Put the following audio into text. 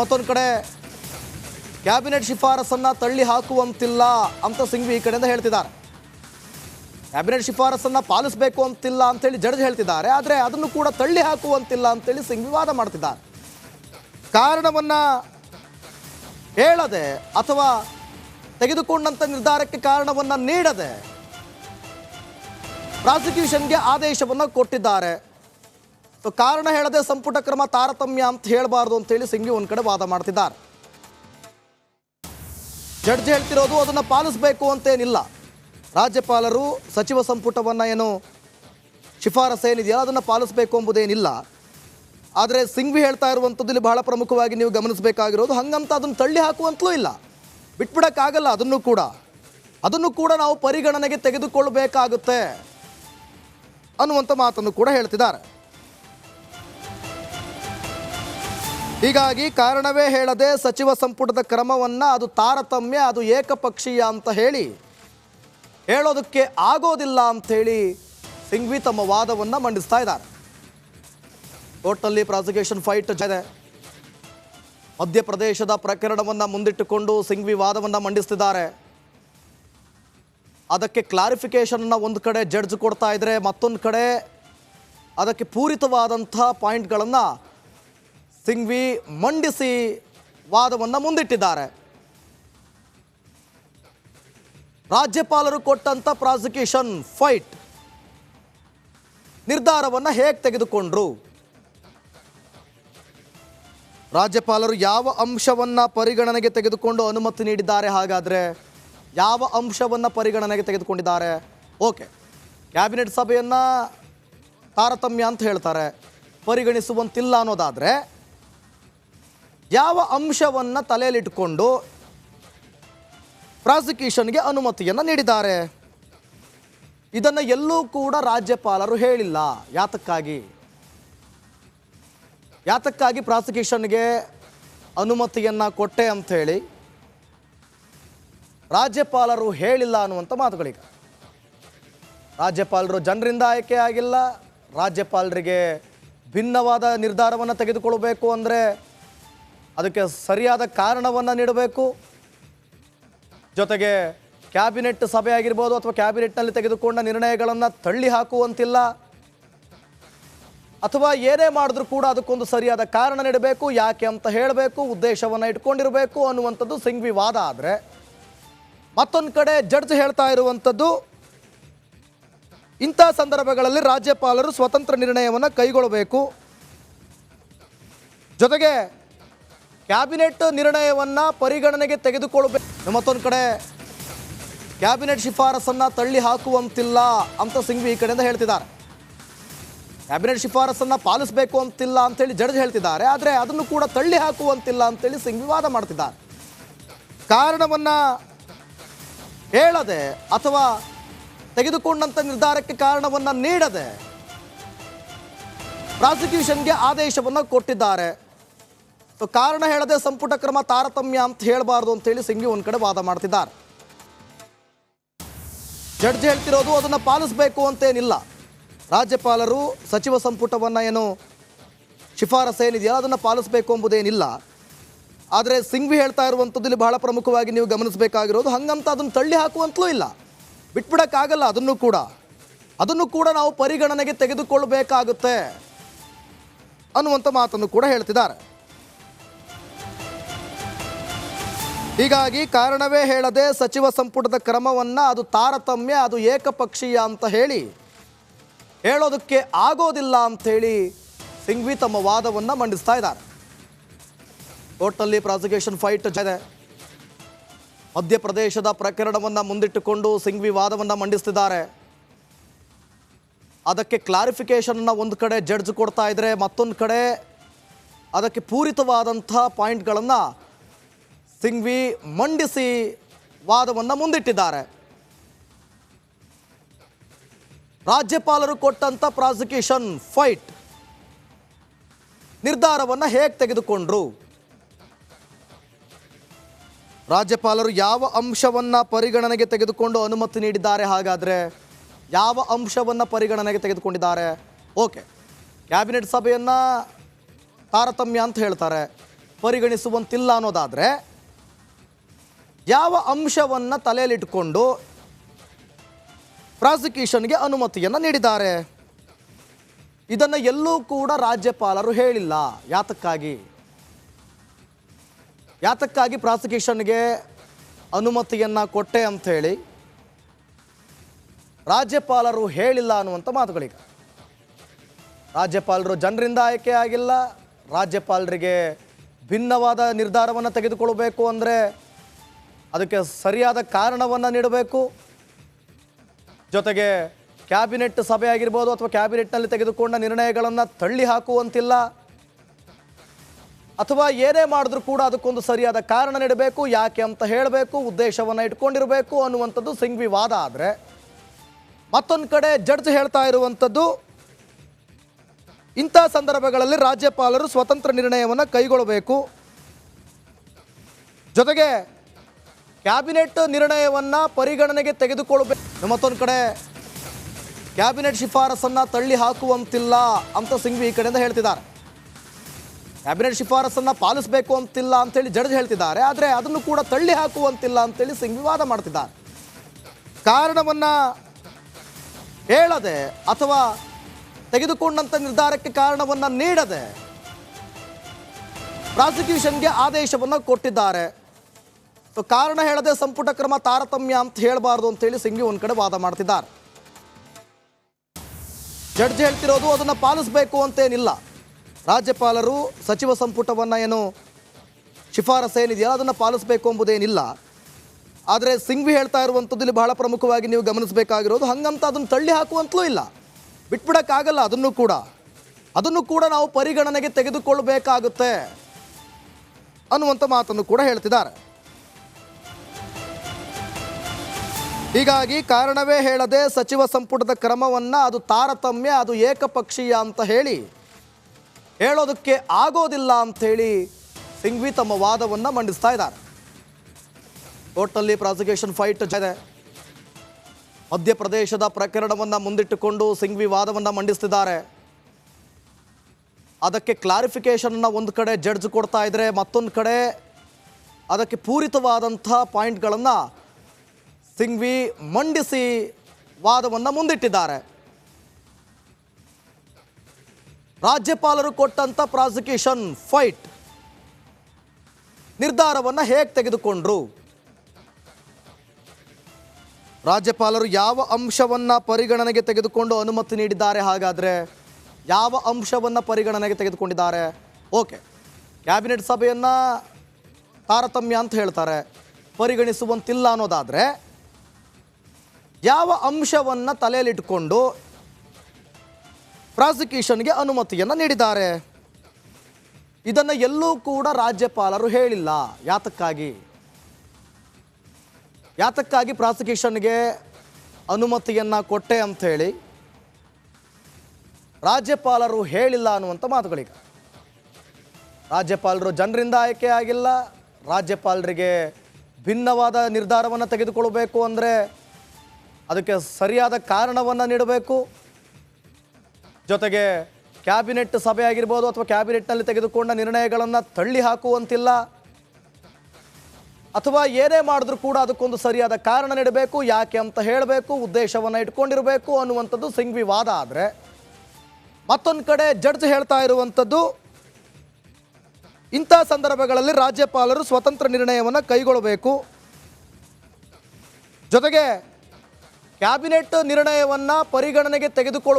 ಮತ್ತೊಂದು ಕಡೆ, ಕ್ಯಾಬಿನೆಟ್ ಶಿಫಾರಸನ್ನ ತಳ್ಳಿ ಹಾಕುವಂತಿಲ್ಲ ಅಂತ ಸಿಂಗ್ವಿ ಈ ಕಡೆಯಿಂದ ಹೇಳ್ತಿದ್ದಾರೆ. ಕ್ಯಾಬಿನೆಟ್ ಶಿಫಾರಸನ್ನ ಪಾಲಿಸಬೇಕು ಅಂತಿಲ್ಲ ಅಂತೇಳಿ ಜಡ್ಜ್ ಹೇಳ್ತಿದ್ದಾರೆ, ಆದರೆ ಅದನ್ನು ಕೂಡ ತಳ್ಳಿ ಹಾಕುವಂತಿಲ್ಲ ಅಂತೇಳಿ ಸಿಂಗ್ವಿ ವಾದ ಮಾಡ್ತಿದ್ದಾರೆ. ಕಾರಣವನ್ನ ಹೇಳದೆ ಅಥವಾ ತೆಗೆದುಕೊಂಡಂಥ ನಿರ್ಧಾರಕ್ಕೆ ಕಾರಣವನ್ನ ನೀಡದೆ ಪ್ರಾಸಿಕ್ಯೂಷನ್ಗೆ ಆದೇಶವನ್ನು ಕೊಟ್ಟಿದ್ದಾರೆ. ಕಾರಣ ಹೇಳದೆ ಸಂಪುಟ ಕ್ರಮ ತಾರತಮ್ಯ ಅಂತ ಹೇಳಬಾರ್ದು ಅಂತೇಳಿ ಸಿಂಗಿ ಒಂದು ಕಡೆ ವಾದ ಮಾಡ್ತಿದ್ದಾರೆ. ಜಡ್ಜ್ ಹೇಳ್ತಿರೋದು ಅದನ್ನು ಪಾಲಿಸಬೇಕು ಅಂತೇನಿಲ್ಲ. ರಾಜ್ಯಪಾಲರು, ಸಚಿವ ಸಂಪುಟವನ್ನು ಏನು ಶಿಫಾರಸು ಏನಿದೆಯಲ್ಲ ಅದನ್ನು ಪಾಲಿಸಬೇಕು ಎಂಬುದೇನಿಲ್ಲ. ಆದರೆ ಸಿಂಗ್ವಿ ಹೇಳ್ತಾ ಇರುವಂಥದ್ದು ಇಲ್ಲಿ ಬಹಳ ಪ್ರಮುಖವಾಗಿ ನೀವು ಗಮನಿಸಬೇಕಾಗಿರೋದು ಹಂಗಂತ ಅದನ್ನು ತಳ್ಳಿ ಹಾಕುವಂತಲೂ ಇಲ್ಲ. ಬಿಟ್ಬಿಡೋಕ್ಕಾಗಲ್ಲ ಅದನ್ನು ಕೂಡ. ಅದನ್ನು ಕೂಡ ನಾವು ಪರಿಗಣನೆಗೆ ತೆಗೆದುಕೊಳ್ಳಬೇಕಾಗುತ್ತೆ ಅನ್ನುವಂಥ ಮಾತನ್ನು ಕೂಡ ಹೇಳ್ತಿದ್ದಾರೆ. ಹೀಗಾಗಿ ಕಾರಣವೇ ಹೇಳದೆ ಸಚಿವ ಸಂಪುಟದ ಕ್ರಮವನ್ನು ಅದು ತಾರತಮ್ಯ, ಅದು ಏಕಪಕ್ಷೀಯ ಅಂತ ಹೇಳಿ ಹೇಳೋದಕ್ಕೆ ಆಗೋದಿಲ್ಲ ಅಂಥೇಳಿ ಸಿಂಘ್ವಿ ತಮ್ಮ ವಾದವನ್ನು ಮಂಡಿಸ್ತಾ ಇದ್ದಾರೆ. ಕೋರ್ಟ್ನಲ್ಲಿ ಪ್ರಾಸಿಕ್ಯೂಷನ್ ಫೈಟ್ ಇದೆ ಮಧ್ಯಪ್ರದೇಶದ ಪ್ರಕರಣವನ್ನು ಮುಂದಿಟ್ಟುಕೊಂಡು ಸಿಂಘ್ವಿ ವಾದವನ್ನು ಮಂಡಿಸ್ತಿದ್ದಾರೆ. ಅದಕ್ಕೆ ಕ್ಲಾರಿಫಿಕೇಶನ್ ಒಂದು ಕಡೆ ಜಡ್ಜ್ ಕೊಡ್ತಾ ಇದ್ದರೆ ಮತ್ತೊಂದು ಕಡೆ ಅದಕ್ಕೆ ಪೂರಿತವಾದಂಥ ಪಾಯಿಂಟ್ಗಳನ್ನು ಸಿಂಘ್ವಿ ಮಂಡಿಸಿ ವಾದವನ್ನು ಮುಂದಿಟ್ಟಿದ್ದಾರೆ. ರಾಜ್ಯಪಾಲರು ಕೊಟ್ಟಂಥ ಪ್ರಾಸಿಕ್ಯೂಷನ್ ಫೈಟ್ ನಿರ್ಧಾರವನ್ನು ಹೇಗೆ ತೆಗೆದುಕೊಂಡ್ರು? ರಾಜ್ಯಪಾಲರು ಯಾವ ಅಂಶವನ್ನು ಪರಿಗಣನೆಗೆ ತೆಗೆದುಕೊಂಡು ಅನುಮತಿ ನೀಡಿದ್ದಾರೆ ಹಾಗಾದರೆ? ಯಾವ ಅಂಶವನ್ನು ಪರಿಗಣನೆಗೆ ತೆಗೆದುಕೊಂಡಿದ್ದಾರೆ? ಓಕೆ, ಕ್ಯಾಬಿನೆಟ್ ಸಭೆಯನ್ನು ತಾರತಮ್ಯ ಅಂತ ಹೇಳ್ತಾರೆ. ಪರಿಗಣಿಸುವಂತಿಲ್ಲ ಅನ್ನೋದಾದರೆ ಯಾವ ಅಂಶವನ್ನು ತಲೆಯಲ್ಲಿಟ್ಟುಕೊಂಡು ಪ್ರಾಸಿಕ್ಯೂಷನ್ಗೆ ಅನುಮತಿಯನ್ನು ನೀಡಿದ್ದಾರೆ? ಇದನ್ನು ಎಲ್ಲೂ ಕೂಡ ರಾಜ್ಯಪಾಲರು ಹೇಳಿಲ್ಲ. ಯಾತಕ್ಕಾಗಿ? ಯಾತಕ್ಕಾಗಿ ಪ್ರಾಸಿಕ್ಯೂಷನ್ಗೆ ಅನುಮತಿಯನ್ನು ಕೊಟ್ಟೆ ಅಂಥೇಳಿ ರಾಜ್ಯಪಾಲರು ಹೇಳಿಲ್ಲ ಅನ್ನುವಂಥ ಮಾತುಗಳೀಗ. ರಾಜ್ಯಪಾಲರು ಜನರಿಂದ ಆಯ್ಕೆ ಆಗಿಲ್ಲ. ರಾಜ್ಯಪಾಲರಿಗೆ ಭಿನ್ನವಾದ ನಿರ್ಧಾರವನ್ನು ತೆಗೆದುಕೊಳ್ಬೇಕು ಅಂದರೆ ಅದಕ್ಕೆ ಸರಿಯಾದ ಕಾರಣವನ್ನು ನೀಡಬೇಕು. ಜೊತೆಗೆ ಕ್ಯಾಬಿನೆಟ್ ಸಭೆ ಆಗಿರ್ಬೋದು ಅಥವಾ ಕ್ಯಾಬಿನೆಟ್ನಲ್ಲಿ ತೆಗೆದುಕೊಂಡ ನಿರ್ಣಯಗಳನ್ನು ತಳ್ಳಿ ಹಾಕುವಂತಿಲ್ಲ. ಅಥವಾ ಏನೇ ಮಾಡಿದ್ರೂ ಕೂಡ ಅದಕ್ಕೊಂದು ಸರಿಯಾದ ಕಾರಣ ನೀಡಬೇಕು, ಯಾಕೆ ಅಂತ ಹೇಳಬೇಕು, ಉದ್ದೇಶವನ್ನು ಇಟ್ಕೊಂಡಿರಬೇಕು ಅನ್ನುವಂಥದ್ದು ಸಿಂಘ್ವಿ ವಾದ ಆದರೆ. ಮತ್ತೊಂದು ಕಡೆ ಜಡ್ಜ್ ಹೇಳ್ತಾ ಇರುವಂಥದ್ದು, ಇಂಥ ಸಂದರ್ಭಗಳಲ್ಲಿ ರಾಜ್ಯಪಾಲರು ಸ್ವತಂತ್ರ ನಿರ್ಣಯವನ್ನು ಕೈಗೊಳ್ಳಬೇಕು. ಜೊತೆಗೆ ಕ್ಯಾಬಿನೆಟ್ ನಿರ್ಣಯವನ್ನು ಪರಿಗಣನೆಗೆ ತೆಗೆದುಕೊಳ್ಳಬೇಕು ಮತ್ತೊಂದು ಕಡೆ, ಕ್ಯಾಬಿನೆಟ್ ಶಿಫಾರಸನ್ನು ತಳ್ಳಿ ಹಾಕುವಂತಿಲ್ಲ ಅಂತ ಸಿಂಗ್ವಿ ಈ ಕಡೆಯಿಂದ ಹೇಳ್ತಿದ್ದಾರೆ. ಕ್ಯಾಬಿನೆಟ್ ಶಿಫಾರಸನ್ನು ಪಾಲಿಸಬೇಕು ಅಂತಿಲ್ಲ ಅಂತೇಳಿ ಜಡ್ಜ್ ಹೇಳ್ತಿದ್ದಾರೆ, ಆದರೆ ಅದನ್ನು ಕೂಡ ತಳ್ಳಿ ಹಾಕುವಂತಿಲ್ಲ ಅಂತೇಳಿ ಸಿಂಗ್ವಿ ವಾದ ಮಾಡ್ತಿದ್ದಾರೆ. ಕಾರಣವನ್ನು ಹೇಳದೆ ಅಥವಾ ತೆಗೆದುಕೊಂಡಂಥ ನಿರ್ಧಾರಕ್ಕೆ ಕಾರಣವನ್ನು ನೀಡದೆ ಪ್ರಾಸಿಕ್ಯೂಷನ್ಗೆ ಆದೇಶವನ್ನು ಕೊಟ್ಟಿದ್ದಾರೆ. ಕಾರಣ ಹೇಳದೆ ಸಂಪುಟ ಕ್ರಮ ತಾರತಮ್ಯ ಅಂತ ಹೇಳಬಾರ್ದು ಅಂತೇಳಿ ಸಿಂಘಿ ಒಂದು ಕಡೆ ವಾದ ಮಾಡ್ತಿದ್ದಾರೆ. ಜಡ್ಜ್ ಹೇಳ್ತಿರೋದು ಅದನ್ನು ಪಾಲಿಸಬೇಕು ಅಂತೇನಿಲ್ಲ. ರಾಜ್ಯಪಾಲರು ಸಚಿವ ಸಂಪುಟವನ್ನು ಏನು ಶಿಫಾರಸು ಏನಿದೆಯಲ್ಲ ಅದನ್ನು ಪಾಲಿಸಬೇಕು ಎಂಬುದೇನಿಲ್ಲ. ಆದರೆ ಸಿಂಗ್ವಿ ಹೇಳ್ತಾ ಇರುವಂಥದ್ದು ಇಲ್ಲಿ ಬಹಳ ಪ್ರಮುಖವಾಗಿ ನೀವು ಗಮನಿಸಬೇಕಾಗಿರೋದು ಹಂಗಂತ ಅದನ್ನು ತಳ್ಳಿ ಹಾಕುವಂತಲೂ ಇಲ್ಲ. ಬಿಟ್ಬಿಡೋಕ್ಕಾಗಲ್ಲ ಅದನ್ನು ಕೂಡ. ಅದನ್ನು ಕೂಡ ನಾವು ಪರಿಗಣನೆಗೆ ತೆಗೆದುಕೊಳ್ಳಬೇಕಾಗುತ್ತೆ ಅನ್ನುವಂಥ ಮಾತನ್ನು ಕೂಡ ಹೇಳ್ತಿದ್ದಾರೆ. ಹೀಗಾಗಿ ಕಾರಣವೇ ಹೇಳದೆ ಸಚಿವ ಸಂಪುಟದ ಕ್ರಮವನ್ನು ಅದು ತಾರತಮ್ಯ, ಅದು ಏಕಪಕ್ಷೀಯ ಅಂತ ಹೇಳಿ ಹೇಳೋದಕ್ಕೆ ಆಗೋದಿಲ್ಲ ಅಂಥೇಳಿ ಸಿಂಘ್ವಿ ತಮ್ಮ ವಾದವನ್ನು ಮಂಡಿಸ್ತಾ ಇದ್ದಾರೆ. ಕೋರ್ಟ್ನಲ್ಲಿ ಪ್ರಾಸಿಕ್ಯೂಷನ್ ಫೈಟ್ ಇದೆ ಮಧ್ಯಪ್ರದೇಶದ ಪ್ರಕರಣವನ್ನು ಮುಂದಿಟ್ಟುಕೊಂಡು ಸಿಂಘ್ವಿ ವಾದವನ್ನು ಮಂಡಿಸ್ತಿದ್ದಾರೆ. ಅದಕ್ಕೆ ಕ್ಲಾರಿಫಿಕೇಶನ್ ಒಂದು ಕಡೆ ಜಡ್ಜ್ ಕೊಡ್ತಾ ಇದ್ದರೆ ಮತ್ತೊಂದು ಕಡೆ ಅದಕ್ಕೆ ಪೂರಿತವಾದಂಥ ಪಾಯಿಂಟ್ಗಳನ್ನು ಸಿಂಘ್ವಿ ಮಂಡಿಸಿ ವಾದವನ್ನು ಮುಂದಿಟ್ಟಿದ್ದಾರೆ. ರಾಜ್ಯಪಾಲರು ಕೊಟ್ಟಂಥ ಪ್ರಾಸಿಕ್ಯೂಷನ್ ಫೈಟ್ ನಿರ್ಧಾರವನ್ನು ಹೇಗೆ ತೆಗೆದುಕೊಂಡ್ರು? ರಾಜ್ಯಪಾಲರು ಯಾವ ಅಂಶವನ್ನು ಪರಿಗಣನೆಗೆ ತೆಗೆದುಕೊಂಡು ಅನುಮತಿ ನೀಡಿದ್ದಾರೆ ಹಾಗಾದರೆ? ಯಾವ ಅಂಶವನ್ನು ಪರಿಗಣನೆಗೆ ತೆಗೆದುಕೊಂಡಿದ್ದಾರೆ? ಓಕೆ, ಕ್ಯಾಬಿನೆಟ್ ಸಭೆಯನ್ನು ತಾರತಮ್ಯ ಅಂತ ಹೇಳ್ತಾರೆ. ಪರಿಗಣಿಸುವಂತಿಲ್ಲ ಅನ್ನೋದಾದರೆ ಯಾವ ಅಂಶವನ್ನು ತಲೆಯಲ್ಲಿಟ್ಟುಕೊಂಡು ಪ್ರಾಸಿಕ್ಯೂಷನ್ಗೆ ಅನುಮತಿಯನ್ನು ನೀಡಿದ್ದಾರೆ? ಇದನ್ನು ಎಲ್ಲೂ ಕೂಡ ರಾಜ್ಯಪಾಲರು ಹೇಳಿಲ್ಲ. ಯಾತಕ್ಕಾಗಿ? ಯಾತಕ್ಕಾಗಿ ಪ್ರಾಸಿಕ್ಯೂಷನ್ಗೆ ಅನುಮತಿಯನ್ನು ಕೊಟ್ಟೆ ಅಂಥೇಳಿ ರಾಜ್ಯಪಾಲರು ಹೇಳಿಲ್ಲ ಅನ್ನುವಂಥ ಮಾತುಗಳೀಗ. ರಾಜ್ಯಪಾಲರು ಜನರಿಂದ ಆಯ್ಕೆ ಆಗಿಲ್ಲ. ರಾಜ್ಯಪಾಲರಿಗೆ ಭಿನ್ನವಾದ ನಿರ್ಧಾರವನ್ನು ತೆಗೆದುಕೊಳ್ಬೇಕು ಅಂದರೆ ಅದಕ್ಕೆ ಸರಿಯಾದ ಕಾರಣವನ್ನು ನೀಡಬೇಕು. ಜೊತೆಗೆ ಕ್ಯಾಬಿನೆಟ್ ಸಭೆ ಆಗಿರ್ಬೋದು ಅಥವಾ ಕ್ಯಾಬಿನೆಟ್ನಲ್ಲಿ ತೆಗೆದುಕೊಂಡ ನಿರ್ಣಯಗಳನ್ನು ತಳ್ಳಿ ಹಾಕುವಂತಿಲ್ಲ. ಅಥವಾ ಏನೇ ಮಾಡಿದ್ರೂ ಕೂಡ ಅದಕ್ಕೊಂದು ಸರಿಯಾದ ಕಾರಣ ನೀಡಬೇಕು, ಯಾಕೆ ಅಂತ ಹೇಳಬೇಕು, ಉದ್ದೇಶವನ್ನು ಇಟ್ಕೊಂಡಿರಬೇಕು ಅನ್ನುವಂಥದ್ದು ಸಿಂಗ್ವಿ ವಾದ ಆದರೆ. ಮತ್ತೊಂದು ಕಡೆ ಜಡ್ಜ್ ಹೇಳ್ತಾ ಇರುವಂಥದ್ದು, ಇಂಥ ಸಂದರ್ಭಗಳಲ್ಲಿ ರಾಜ್ಯಪಾಲರು ಸ್ವತಂತ್ರ ನಿರ್ಣಯವನ್ನು ಕೈಗೊಳ್ಳಬೇಕು. ಜೊತೆಗೆ ಕ್ಯಾಬಿನೆಟ್ ನಿರ್ಣಯವನ್ನು ಪರಿಗಣನೆಗೆ ತೆಗೆದುಕೊಳ್ಳಬೇಕು ಮತ್ತೊಂದು ಕಡೆ ಕ್ಯಾಬಿನೆಟ್ ಶಿಫಾರಸನ್ನು ತಳ್ಳಿ ಹಾಕುವಂತಿಲ್ಲ ಅಂತ ಸಿಂಗ್ವಿ ಈ ಕಡೆಯಿಂದ ಹೇಳ್ತಿದ್ದಾರೆ. ಕ್ಯಾಬಿನೆಟ್ ಶಿಫಾರಸನ್ನು ಪಾಲಿಸಬೇಕು ಅಂತಿಲ್ಲ ಅಂತೇಳಿ ಜಡ್ಜ್ ಹೇಳ್ತಿದ್ದಾರೆ. ಆದರೆ ಅದನ್ನು ಕೂಡ ತಳ್ಳಿ ಹಾಕುವಂತಿಲ್ಲ ಅಂತೇಳಿ ಸಿಂಘ್ವಿ ವಾದ ಮಾಡ್ತಿದ್ದಾರೆ. ಕಾರಣವನ್ನು ಹೇಳದೆ ಅಥವಾ ತೆಗೆದುಕೊಂಡಂಥ ನಿರ್ಧಾರಕ್ಕೆ ಕಾರಣವನ್ನು ನೀಡದೆ ಪ್ರಾಸಿಕ್ಯೂಷನ್ಗೆ ಆದೇಶವನ್ನು ಕೊಟ್ಟಿದ್ದಾರೆ. ಕಾರಣ ಹೇಳದೆ ಸಂಪುಟ ಕ್ರಮ ತಾರತಮ್ಯ ಅಂತ ಹೇಳಬಾರ್ದು ಅಂತೇಳಿ ಸಿಂಘಿ ಒಂದು ಕಡೆ ವಾದ ಮಾಡ್ತಿದ್ದಾರೆ. ಜಡ್ಜ್ ಹೇಳ್ತಿರೋದು ಅದನ್ನು ಪಾಲಿಸಬೇಕು ಅಂತೇನಿಲ್ಲ. ರಾಜ್ಯಪಾಲರು ಸಚಿವ ಸಂಪುಟವನ್ನು ಏನು ಶಿಫಾರಸು ಏನಿದೆಯಲ್ಲ ಅದನ್ನು ಪಾಲಿಸಬೇಕು ಎಂಬುದೇನಿಲ್ಲ. ಆದರೆ ಸಿಂಗ್ವಿ ಹೇಳ್ತಾ ಇರುವಂಥದ್ದು ಇಲ್ಲಿ ಬಹಳ ಪ್ರಮುಖವಾಗಿ ನೀವು ಗಮನಿಸಬೇಕಾಗಿರೋದು ಹಂಗಂತ ಅದನ್ನು ತಳ್ಳಿ ಹಾಕುವಂತಲೂ ಇಲ್ಲ. ಬಿಟ್ಬಿಡೋಕ್ಕಾಗಲ್ಲ ಅದನ್ನು ಕೂಡ. ಅದನ್ನು ಕೂಡ ನಾವು ಪರಿಗಣನೆಗೆ ತೆಗೆದುಕೊಳ್ಳಬೇಕಾಗುತ್ತೆ ಅನ್ನುವಂಥ ಮಾತನ್ನು ಕೂಡ ಹೇಳ್ತಿದ್ದಾರೆ. ಹೀಗಾಗಿ ಕಾರಣವೇ ಹೇಳದೆ ಸಚಿವ ಸಂಪುಟದ ಕ್ರಮವನ್ನು ಅದು ತಾರತಮ್ಯ, ಅದು ಏಕಪಕ್ಷೀಯ ಅಂತ ಹೇಳಿ ಹೇಳೋದಕ್ಕೆ ಆಗೋದಿಲ್ಲ ಅಂಥೇಳಿ ಸಿಂಘ್ವಿ ತಮ್ಮ ವಾದವನ್ನು ಮಂಡಿಸ್ತಾ ಇದ್ದಾರೆ. ಕೋರ್ಟ್ನಲ್ಲಿ ಪ್ರಾಸಿಕ್ಯೂಷನ್ ಫೈಟ್ ಇದೆ. ಮಧ್ಯಪ್ರದೇಶದ ಪ್ರಕರಣವನ್ನು ಮುಂದಿಟ್ಟುಕೊಂಡು ಸಿಂಘ್ವಿ ವಾದವನ್ನು ಮಂಡಿಸ್ತಿದ್ದಾರೆ. ಅದಕ್ಕೆ ಕ್ಲಾರಿಫಿಕೇಷನ್ನ ಒಂದು ಕಡೆ ಜಡ್ಜ್ ಕೊಡ್ತಾ ಇದ್ದರೆ ಮತ್ತೊಂದು ಕಡೆ ಅದಕ್ಕೆ ಪೂರಿತವಾದಂಥ ಪಾಯಿಂಟ್ಗಳನ್ನು ಸಿಂಘ್ವಿ ಮಂಡಿಸಿ ವಾದವನ್ನು ಮುಂದಿಟ್ಟಿದ್ದಾರೆ. ರಾಜ್ಯಪಾಲರು ಕೊಟ್ಟಂಥ ಪ್ರಾಸಿಕ್ಯೂಷನ್ ಫೈಟ್ ನಿರ್ಧಾರವನ್ನು ಹೇಗೆ ತೆಗೆದುಕೊಂಡ್ರು? ರಾಜ್ಯಪಾಲರು ಯಾವ ಅಂಶವನ್ನು ಪರಿಗಣನೆಗೆ ತೆಗೆದುಕೊಂಡು ಅನುಮತಿ ನೀಡಿದ್ದಾರೆ ಹಾಗಾದರೆ? ಯಾವ ಅಂಶವನ್ನು ಪರಿಗಣನೆಗೆ ತೆಗೆದುಕೊಂಡಿದ್ದಾರೆ? ಓಕೆ, ಕ್ಯಾಬಿನೆಟ್ ಸಭೆಯನ್ನು ತಾರತಮ್ಯ ಅಂತ ಹೇಳ್ತಾರೆ. ಪರಿಗಣಿಸುವಂತಿಲ್ಲ ಅನ್ನೋದಾದರೆ ಯಾವ ಅಂಶವನ್ನು ತಲೆಯಲ್ಲಿಟ್ಟುಕೊಂಡು ಪ್ರಾಸಿಕ್ಯೂಷನ್ಗೆ ಅನುಮತಿಯನ್ನು ನೀಡಿದ್ದಾರೆ? ಇದನ್ನು ಎಲ್ಲೂ ಕೂಡ ರಾಜ್ಯಪಾಲರು ಹೇಳಿಲ್ಲ. ಯಾತಕ್ಕಾಗಿ? ಯಾತಕ್ಕಾಗಿ ಪ್ರಾಸಿಕ್ಯೂಷನ್ಗೆ ಅನುಮತಿಯನ್ನು ಕೊಟ್ಟೆ ಅಂಥೇಳಿ ರಾಜ್ಯಪಾಲರು ಹೇಳಿಲ್ಲ ಅನ್ನುವಂಥ ಮಾತುಗಳೀಗ. ರಾಜ್ಯಪಾಲರು ಜನರಿಂದ ಆಯ್ಕೆ ಆಗಿಲ್ಲ. ರಾಜ್ಯಪಾಲರಿಗೆ ಭಿನ್ನವಾದ ನಿರ್ಧಾರವನ್ನು ತೆಗೆದುಕೊಳ್ಬೇಕು ಅಂದರೆ ಅದಕ್ಕೆ ಸರಿಯಾದ ಕಾರಣವನ್ನು ನೀಡಬೇಕು. ಜೊತೆಗೆ ಕ್ಯಾಬಿನೆಟ್ ಸಭೆ ಆಗಿರ್ಬೋದು ಅಥವಾ ಕ್ಯಾಬಿನೆಟ್ನಲ್ಲಿ ತೆಗೆದುಕೊಂಡ ನಿರ್ಣಯಗಳನ್ನು ತಳ್ಳಿ ಹಾಕುವಂತಿಲ್ಲ. ಅಥವಾ ಏನೇ ಮಾಡಿದ್ರೂ ಕೂಡ ಅದಕ್ಕೊಂದು ಸರಿಯಾದ ಕಾರಣ ನೀಡಬೇಕು, ಯಾಕೆ ಅಂತ ಹೇಳಬೇಕು, ಉದ್ದೇಶವನ್ನು ಇಟ್ಕೊಂಡಿರಬೇಕು ಅನ್ನುವಂಥದ್ದು ಸಿಂಘ್ವಿ ವಾದ ಆದರೆ. ಮತ್ತೊಂದು ಕಡೆ ಜಡ್ಜ್ ಹೇಳ್ತಾ ಇರುವಂಥದ್ದು, ಇಂಥ ಸಂದರ್ಭಗಳಲ್ಲಿ ರಾಜ್ಯಪಾಲರು ಸ್ವತಂತ್ರ ನಿರ್ಣಯವನ್ನು ಕೈಗೊಳ್ಳಬೇಕು. ಜೊತೆಗೆ ಕ್ಯಾಬಿನೆಟ್ ನಿರ್ಣಯವನ್ನು ಪರಿಗಣನೆಗೆ ತೆಗೆದುಕೊಳ್ಳ